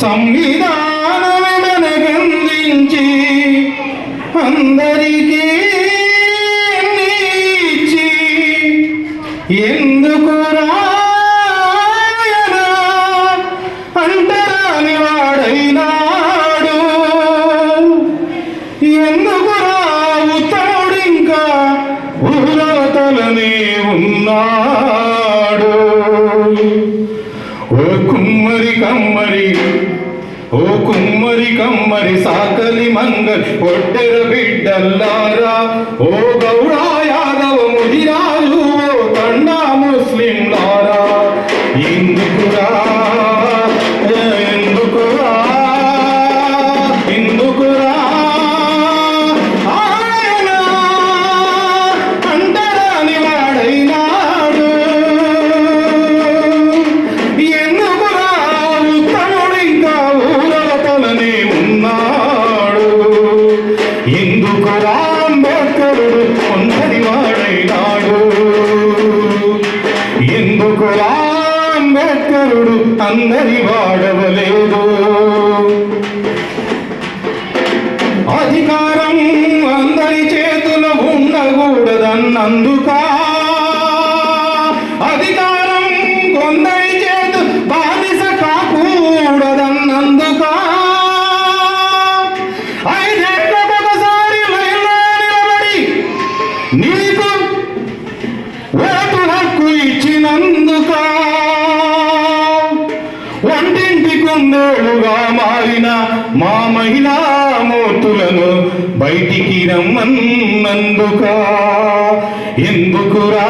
సంవిధానమునగందించి అందరికీ నీచి. ఎందుకు రాయన? అంటరాని వాడైనాడు. ఎందుకు రావు ఉత్తముడింకా ఊరతలనే ఉన్నాడు. ఓ కుమ్మరి కమ్మరి ఓ కుమ్మరి కమ్మరి సాకలి మంగలి ఒట్టెర బిడ్డల్లారా ఓ అంబేద్కరుడు అందరి వాడవలేదు. అధికారం అందరి చేతులు ఉండకూడదన్నందుకా వంటింటి కుందేలుగా మారిన మా మహిళా మూర్తులను బయటికి రమ్మన్నందుక? ఎందుకురా